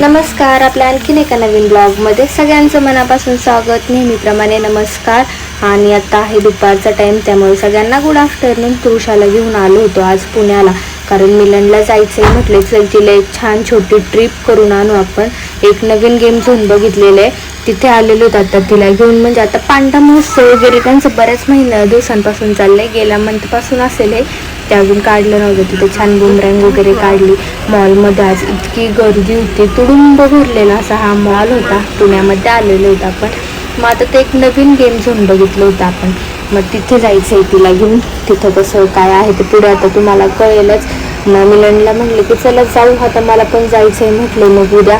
नमस्कार आपल्या आणखीन एका नवीन ब्लॉगमध्ये सगळ्यांचं मनापासून स्वागत. नेहमीप्रमाणे नमस्कार. आणि आता आहे दुपारचा टाईम त्यामुळे सगळ्यांना गुड आफ्टरनून पुरुषाला घेऊन आलो होतो आज पुण्याला. कारण मिलनला जायचं आहे म्हटले चल तिला एक छान छोटी ट्रिप करून आणू आपण. एक नवीन गेम झोन बघितलेलं आहे. तिथे आलेलो होतो आता तिला घेऊन. म्हणजे आता पांढरा महोत्सव वगैरे त्यांचं बऱ्याच महिन्या दिवसांपासून चाललंय. गेल्या मंथपासून असेल हे. ते अजून काढलं नव्हतं. तिथे छान बुमरँग वगैरे काढली. मॉलमध्ये आज इतकी गर्दी होती. तुडुंब भरलेला असा हा मॉल होता. पुण्यामध्ये आलेलो होता आपण. मग आता ते एक नवीन गेम झोन बघितलं होतं आपण. मग तिथे जायचं आहे तिला घेऊन. तिथं कसं काय आहे ते पुढे आता तुम्हाला कळेलच. मग मिलनला म्हटले की चला जाऊ. आता मला पण जायचं आहे म्हटलं मग उद्या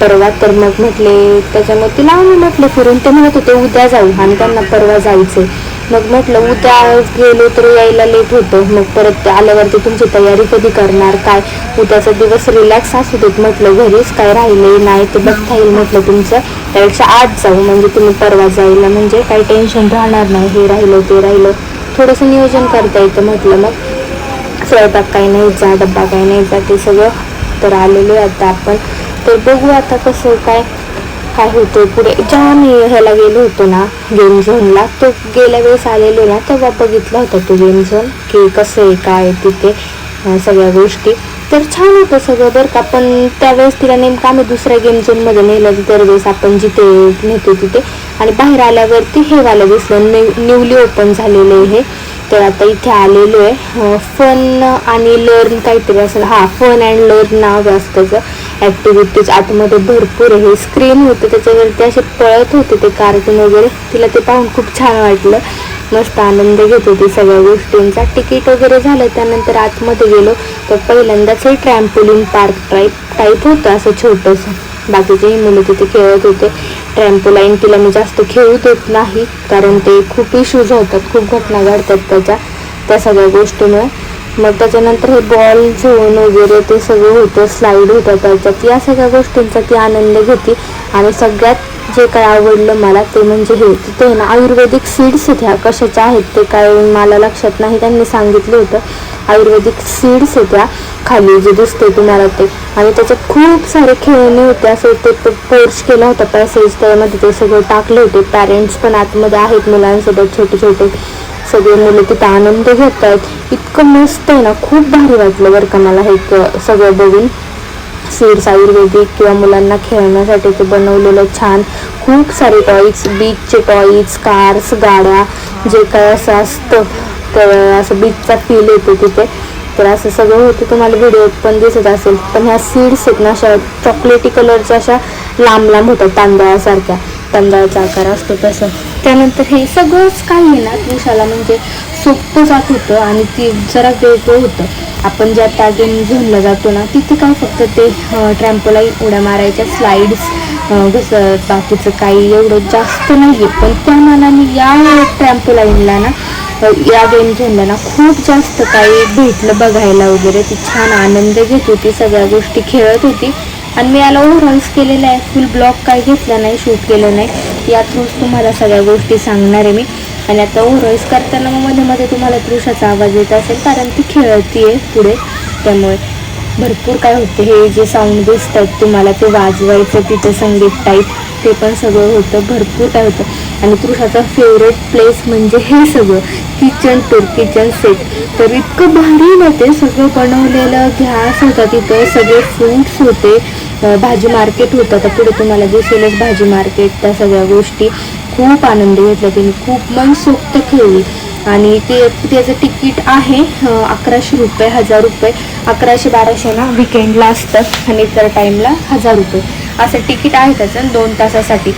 परवा तर मग म्हटले त्याच्यामुळे तिला आम्ही म्हटलं फिरून. ते म्हणत होते उद्या जाऊ. आणि त्यांना परवा जायचं मग म्हटलं उद्या गेलो तर यायला लेट होतं. मग परत ते आल्यावरती तुमची तयारी कधी करणार? काय? उद्याचा दिवस रिलॅक्स असू देत. म्हटलं घरीच काय राहिले? नाही ते बघता येईल म्हटलं तुमचं. त्यापेक्षा आज जाऊ. म्हणजे तुम्ही परवा जायला. म्हणजे काही टेन्शन राहणार नाही. हे राहिलं ते राहिलं. थोडंसं नियोजन करता येतं म्हटलं मग. स्वयंपाक काही नाही जा डब्बा काही नाही जा ते सगळं तर आलेलो आहे आता आपण. तर बघू आता कसं काय काय होतं पुढे. जेव्हा मी ह्याला गेलो होतो ना गेम झोनला तो गेल्या वेळेस आलेलो ना तेव्हा बघितला होता तो गेम झोन की कसं आहे काय तिथे सगळ्या गोष्टी. तर छान होतं सगळं बरं का पण त्यावेळेस तिला नेमकं आम्ही दुसऱ्या गेम झोनमध्ये नेलं दरवेळेस आपण जिथे नेतो तिथे आणि बाहेर आल्यावरती हे वालं दिसलं न्यूली ओपन झालेलं आहे. हे तर आता इथे आलेलो आहे. फन आणि लर्न काहीतरी असेल हां फन अँड लर्न नाव असतं त्याचं. ॲक्टिव्हिटीज आतमध्ये भरपूर हे स्क्रीन होतं त्याच्यावरती असे पळत होते ते कार्टून वगैरे. तिला ते पाहून खूप छान वाटलं. मस्त आनंद घेत होती सगळ्या गोष्टींचा. तिकीट वगैरे झालं त्यानंतर आतमध्ये गेलो. तर पहिल्यांदाच हे ट्रॅम्पोलिन पार्क टाईप टाईप होतं असं छोटंसं. बाकीचेही मुलं तिथे खेळत होते. ट्रॅम्पोलाईन तिला मी जास्त खेळू देत नाही कारण ते खूप इश्यूज होतात खूप घटना घडतात त्याच्या त्या सगळ्या गोष्टीमुळे. मग त्याच्यानंतर हे बॉल झोन वगैरे ते सगळं होतं स्लाईड होतं त्याच्यात. या सगळ्या गोष्टींचा ती आनंद घेते आणि सगळ्यात जे काय आवडलं मला ते म्हणजे हे तिथे ना आयुर्वेदिक सीड्स होत्या कशाच्या आहेत ते काय मला लक्षात नाही त्यांनी सांगितलं होतं. आयुर्वेदिक सीड्स होत्या खाली जे दिसते तुम्हाला ते. आणि त्याच्यात खूप सारे खेळणे होते असं ते पोर्च केला होता पॅसेज त्यामध्ये ते सगळं टाकले होते. पॅरेंट्स पण आतमध्ये आहेत मुलांसोबत छोटे छोटे सगळे मुलं तिथं आनंद घेत आहेत इतकं मस्त आहे ना खूप भारी वाटलं बरं का मला हे क- सगळं बघून. सीड्स आयुर्वेदिक किंवा मुलांना खेळण्यासाठी ते बनवलेलं छान. खूप सारे टॉईज बीचचे टॉईज कार्स गाड्या जे काय असं असतं तर असं बीचचा फील येतो तिथे. तर असं सगळं होतं तुम्हाला व्हिडिओ पण दिसत असेल. पण ह्या सीड्स आहेत ना अशा चॉकलेटी कलरच्या अशा लांब लांब होतात तांदळासारख्या. तांदळाचा आकार असतो तसं. त्यानंतर हे सगळंच काही आहे ना दिवसाला म्हणजे सोपं जात होतं आणि ती जरा वेगळं होतं. आपण ज्या त्या गेम झोनला जातो ना तिथे काय फक्त ते ट्रॅम्पोलाईन उड्या मारायच्या स्लाईड्स कसं बाकीचं काही एवढं जास्त नाही आहे पण त्या मानाने या ट्रॅम्पोलाईनला ना या गेम झोनला ना खूप जास्त काही भेटलं बघायला वगैरे. ती छान आनंद घेत होती सगळ्या गोष्टी खेळत होती. आणि मी याला ओव्हरऑल्स केलेलं आहे. फुल ब्लॉक काय घेतला नाही शूट केलं नाही. या थ्रूच तुम्हाला सगळ्या गोष्टी सांगणार आहे मी. आणि आता ओव्हरऑल्स करताना मग मध्ये मध्ये तुम्हाला तृषाचा आवाज येत असेल कारण ती खेळती आहे पुढे. त्यामुळे भरपूर काय होते हे जे साऊंड दिसत आहेत तुम्हाला ते वाजवायचं तिथे संगीत टाईप ते पण सगळं होतं. भरपूर काय होतं. आणि तृषाचा फेवरेट प्लेस म्हणजे हे सगळं. किचन टूर किचन सेट तर इतकं भारी ना ते सगळं बनवलेलं घ्यास होता तिथं सगळे फ्रूट्स होते. भाजी मार्केट होतं. तर पुढे तुम्हाला दिसेलच भाजी मार्केट त्या सगळ्या गोष्टी खूप आनंद घेतला तिने खूप मनसोक्त खेळली आणि ते त्याचं तिकीट आहे अकराशे रुपये हजार रुपये. अकराशे बाराशे ना विकेंडला असतं. आणि इतर टाईमला हजार रुपये. असं तिकीट आहे त्याचं दोन तासासाठी.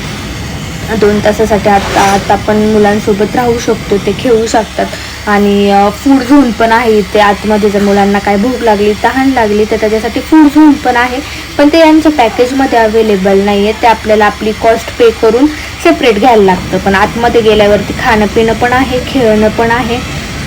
दोन तासासाठी आता आता आपण मुलांसोबत राहू शकतो ते खेळू शकतात. आणि फूड झोन पण आहे इथे. आतमध्ये जर मुलांना काय भूक लागली तहान लागली तर त्याच्यासाठी फूड झोन पण आहे. पण ते यांच्या पॅकेजमध्ये अवेलेबल नाही आहे ते आपल्याला आपली कॉस्ट पे करून सेपरेट घ्यायला लागतं. पण आतमध्ये गेल्यावरती खाणं पिणं पण आहे खेळणं पण आहे.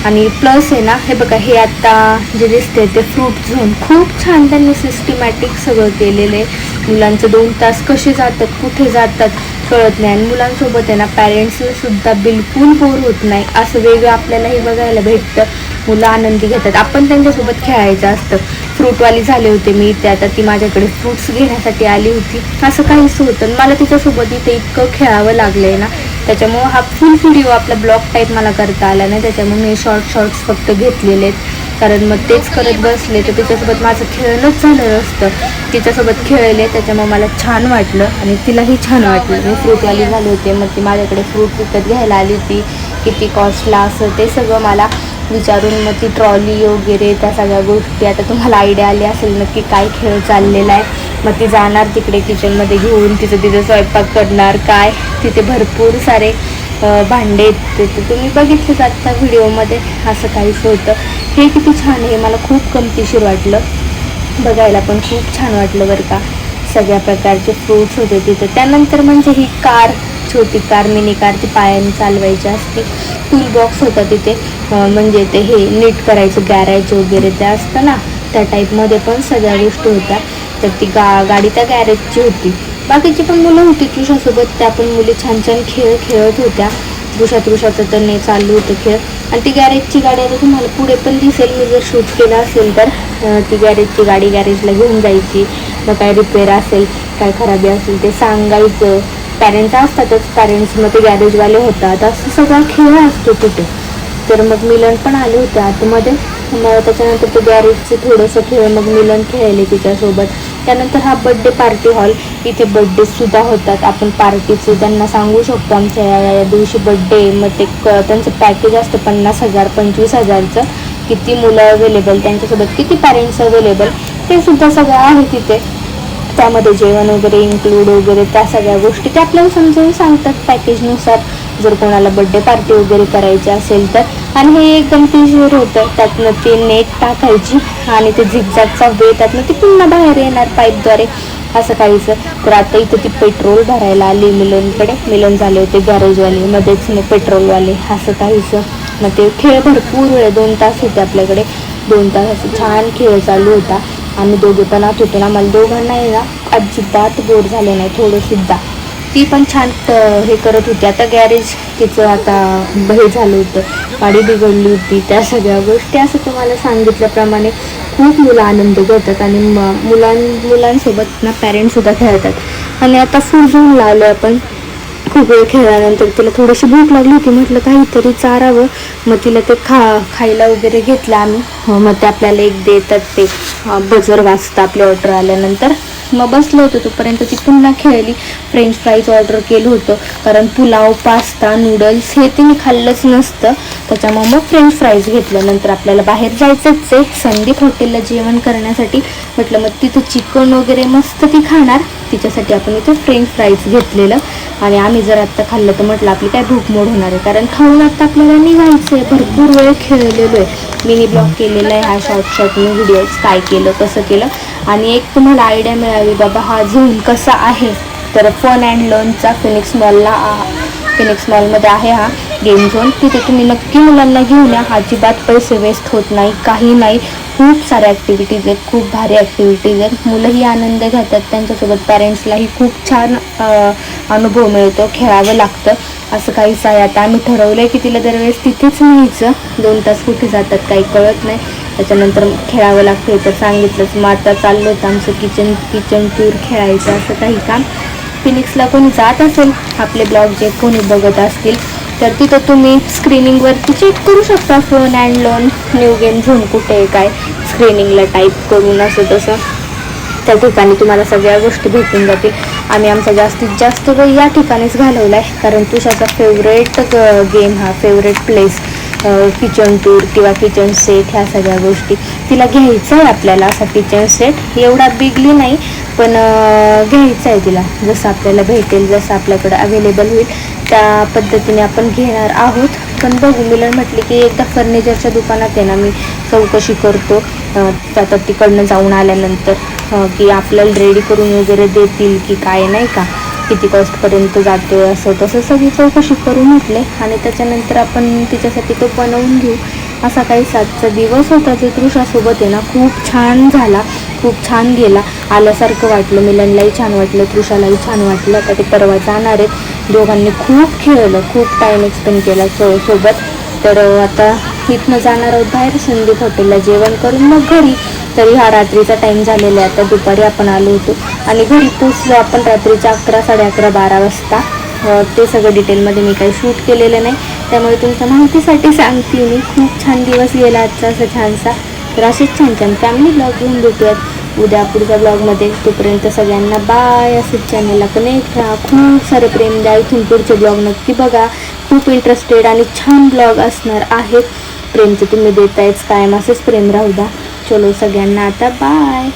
आणि प्लस आहे ना हे बघा हे आता जे दिसते ते फ्रूट झोन खूप छान त्यांनी सिस्टमॅटिक सगळं केलेलं आहे. मुलांचं दोन तास कसे जातात कुठे जातात कळत नाही आणि मुलांसोबत आहे ना पॅरेंट्सला सुद्धा बिलकुल बोर होत नाही. असं वेगळं आपल्यालाही बघायला भेटतं. मुलं आनंदी घेतात. आपण त्यांच्यासोबत खेळायचं असतं. फ्रूटवाली झाले होते मी इथे. आता ती माझ्याकडे फ्रुट्स घेण्यासाठी आली होती. असं काहीच होतं. आणि मला तिच्यासोबत इथे इतकं खेळावं लागलं आहे ना. त्याच्यामुळं हा फुल व्हिडिओ आपला ब्लॉग टाईप मला करता आला नाही. त्याच्यामुळे मी शॉर्ट शॉर्ट्स फक्त घेतलेले आहेत. कारण मग तेच करत बसले तर तिच्यासोबत माझं खेळणंच झालं असतं. तिच्यासोबत खेळले त्याच्यामुळे मला छान वाटलं आणि तिलाही छान वाटलं. मी फ्रूटवाली झाले होते मग ती माझ्याकडे फ्रूट विकत घ्यायला आली होती. किती कॉस्टला असं ते सगळं मला विचारून मग ती ट्रॉली वगैरे त्या सगळ्या गोष्टी आता तुम्हाला आयडिया आली असेल नक्की काय खेळ चाललेला आहे. मग ती जाणार तिकडे किचनमध्ये घेऊन तिचं तिचं स्वयंपाक करणार काय? तिथे भरपूर सारे भांडे आहेत. तर तुम्ही बघितलेच आजच्या व्हिडिओमध्ये असं काहीच होतं. हे किती छान आहे. मला खूप गमतीशीर वाटलं. बघायला पण खूप छान वाटलं बरं का. सगळ्या प्रकारचे फ्रूट्स होते तिथे. त्यानंतर म्हणजे ही कार छोटी कार मिनी कार ती पायाने चालवायची असते. टूल बॉक्स होता तिथे. म्हणजे ते हे नीट करायचं गॅरेज वगैरे ते असतं ना. त्या टाईपमध्ये पण सगळ्या गोष्टी होत्या. तर ती गा गाडी त्या गॅरेजची होती. बाकीची पण मुलं होती तुझ्यासोबत. त्या पण मुली छान छान खेळ खेळत होत्या. तृषा तृषाचं तर नाही चालू होतं खेळ. आणि ती गॅरेजची गाडी आता तुम्हाला पुढे पण दिसेल. मी जर शूट केलं असेल तर ती गॅरेजची गाडी गॅरेजला घेऊन जायची. मग काय रिपेअर असेल काय खराबी असेल ते सांगायचं. पॅरेंट्स असतातच पॅरेंट्स मग ते गॅरेजवाले होतात. असं सगळा खेळ असतो तिथे. तर मग मिलन पण आले होते आतमध्ये. मग त्याच्यानंतर ते गॅरेजचे थोडंसं खेळ मग मिलन खेळले तिच्यासोबत. त्यानंतर हा बड्डे पार्टी हॉल इथे बड्डे सुद्धा होतात. आपण पार्टीचं त्यांना सांगू शकतो. आमच्या या या दिवशी बड्डे मग ते क त्यांचं पॅकेज असतं पन्नास हजार पंचवीस हजारचं. किती मुलं अवेलेबल त्यांच्यासोबत किती पॅरेंट्स अवेलेबल ते सुद्धा सगळं आहे तिथे. त्यामध्ये जेवण वगैरे इन्क्लूड वगैरे त्या सगळ्या गोष्टी ते आपल्याला समजावून सांगतात पॅकेजनुसार जर कोणाला बड्डे पार्टी वगैरे करायची असेल तर आणि हे एकदम गमतीशीर होतं. त्यातनं ती नेट टाकायची आणि ते झिकझॅकचा वे त्यातनं ती पुन्हा बाहेर येणार पाईपद्वारे असं काहीचं तर आता इथं ती पेट्रोल भरायला आली मिलनकडे. मिलन झाले होते गॅरेजवाले मध्येच मग पेट्रोलवाले असं काहीचं मग ते खेळ भरपूर वेळ दोन तास होते आपल्याकडे. दोन तास असं छान खेळ चालू होता. आम्ही दोघे पण आत होतो ना. मला दोघांना ना अजिबात बोर झाले नाही थोडं सुद्धा. ती पण छान हे करत होती. आता गॅरेज तिचं आता हे झालं होतं गाडी बिघडली होती त्या सगळ्या गोष्टी असं तुम्हाला सांगितल्याप्रमाणे खूप मुलं आनंद घेतात आणि म- मुलां मुलांसोबत ना पॅरेंट्ससुद्धा खेळतात. आणि आता फुल झोन लावलो आपण. खूप वेळ खेळल्यानंतर तिला थोडीशी भूक लागली होती म्हटलं काहीतरी चारावं. मग तिला ते खा खायला वगैरे घेतलं आम्ही. हो, मग ते आपल्याला एक देतात ते बजर वाजतं आपल्या ऑर्डर आल्यानंतर. मग बसलो होतो तोपर्यंत ती पुन्हा खेळली. फ्रेंच फ्राईज ऑर्डर केलं होतं. कारण पुलाव पास्ता नूडल्स हे ते मी खाल्लंच नसतं. त्याच्यामुळे मग फ्रेंच फ्राईज घेतलं. नंतर आपल्याला बाहेर जायचंच आहे. संदीप हॉटेलला जेवण करण्यासाठी. म्हटलं मग तिथं चिकन वगैरे मस्त ती खाणार. तिच्यासाठी आपण इथं फ्रेंच फ्राईज घेतलेलं. आणि आम्ही जर आत्ता खाल्लं तर म्हटलं आपली काय भूक मोड होणार आहे? कारण खाऊन आत्ता आपल्याला निघायचं आहे. भरपूर वेळ खेळलेलो आहे. मिनी ब्लॉग केलेला आहे हा शॉर्ट शॉर्ट मी व्हिडिओज काय केलं कसं केलं. आणि एक तुम्हाला आयडिया मिळावी बाबा हा झोन कसा आहे? तर फन अँड लर्नचा फिनिक्स मॉलला फिनिक्स मॉलमध्ये आहे हा. Game zone. तिथे तुम्ही नक्की मुलांना घेऊन या. अजिबात पैसे वेस्ट होत नाही. काही नाही. खूप साऱ्या ॲक्टिव्हिटीज आहेत. खूप भारी ॲक्टिव्हिटीज आहेत. मुलंही आनंद घेतात. त्यांच्यासोबत पॅरेंट्सलाही खूप छान अनुभव मिळतो. खेळावं लागतं. असं काहीच आहे. आता आम्ही ठरवलं आहे की तिला दरवेळेस तिथेच न्यायचं. दोन तास कुठे जातात काही कळत नाही. त्याच्यानंतर खेळावं लागतं तर सांगितलंच मग आता चाललं होतं आमचं किचन किचन टूर खेळायचं. असं काही काम. फिनिक्सला कोणी जात असेल. आपले ब्लॉग जे कोणी बघत असतील तर तिथं तुम्ही स्क्रीनिंगवरती चेक करू शकता fun and learn new game zone कुठे आहे काय स्क्रीनिंगला टाईप करून असं तसं. त्या ठिकाणी तुम्हाला सगळ्या गोष्टी भेटून जातील. आम्ही आमचा जास्तीत जास्त वेळ या ठिकाणीच घालवला आहे कारण तुझ्याचा फेवरेट गेम हा फेवरेट प्लेस किचन टूर किंवा किचन सेट ह्या सगळ्या गोष्टी. तिला घ्यायचं आहे आपल्याला असा किचन सेट एवढा बिगली नाही पण घ्यायचं आहे तिला. जसं आपल्याला भेटेल जसं आपल्याकडं अवेलेबल होईल त्या पद्धतीने आपण घेणार आहोत. पण बघू मिलन म्हटले की एकदा फर्निचरच्या दुकानात आहे ना मी चौकशी करतो. त्यात आता तिकडनं जाऊन आल्यानंतर की आपल्याला रेडी करून वगैरे देतील की काय नाही का? किती कॉस्टपर्यंत जातो असं तसं सगळी चौकशी करू म्हटले. आणि त्याच्यानंतर आपण तिच्यासाठी तो बनवून घेऊ. असा काही सातचा दिवस होता. जे तृषासोबत आहे ना खूप छान झाला. खूप छान गेला. आल्यासारखं वाटलं. मिलनलाही छान वाटलं. तृषालाही छान वाटलं. आता ते परवा जाणार आहेत. दोघांनी खूप खेळलं खूप टाईम एक्सपेंड केला सो सोबत. तर आता इथनं जाणार आहोत बाहेर संदीप हॉटेलला जेवण करून. मग घरी. तरी हा रात्रीचा टाईम झालेला आहे. आता दुपारी आपण आलो होतो. आणि घरी पोचलो आपण रात्रीच्या अकरा साडे अकरा बारा वाजता ते सगळं डिटेलमध्ये मी काही शूट केलेलं नाही. त्यामुळे तुमच्या माहितीसाठी सांगते मी. खूप छान दिवस गेला आजचा असा छानसा. तर असेच छान छान फॅमिली ब्लॉग घेऊन भेटूयात. उद्या पुढच्या ब्लॉगमध्ये तोपर्यंत सगळ्यांना बाय असंच चॅनलला कनेक्ट राहा. खूप सारे प्रेम द्या. इथून पुढचे ब्लॉग नक्की बघा. खूप इंटरेस्टेड आणि छान ब्लॉग असणार आहेत. प्रेमचं तुम्ही देतायच कायम असंच प्रेम राहू द्या. चलो सगळ्यांना आता बाय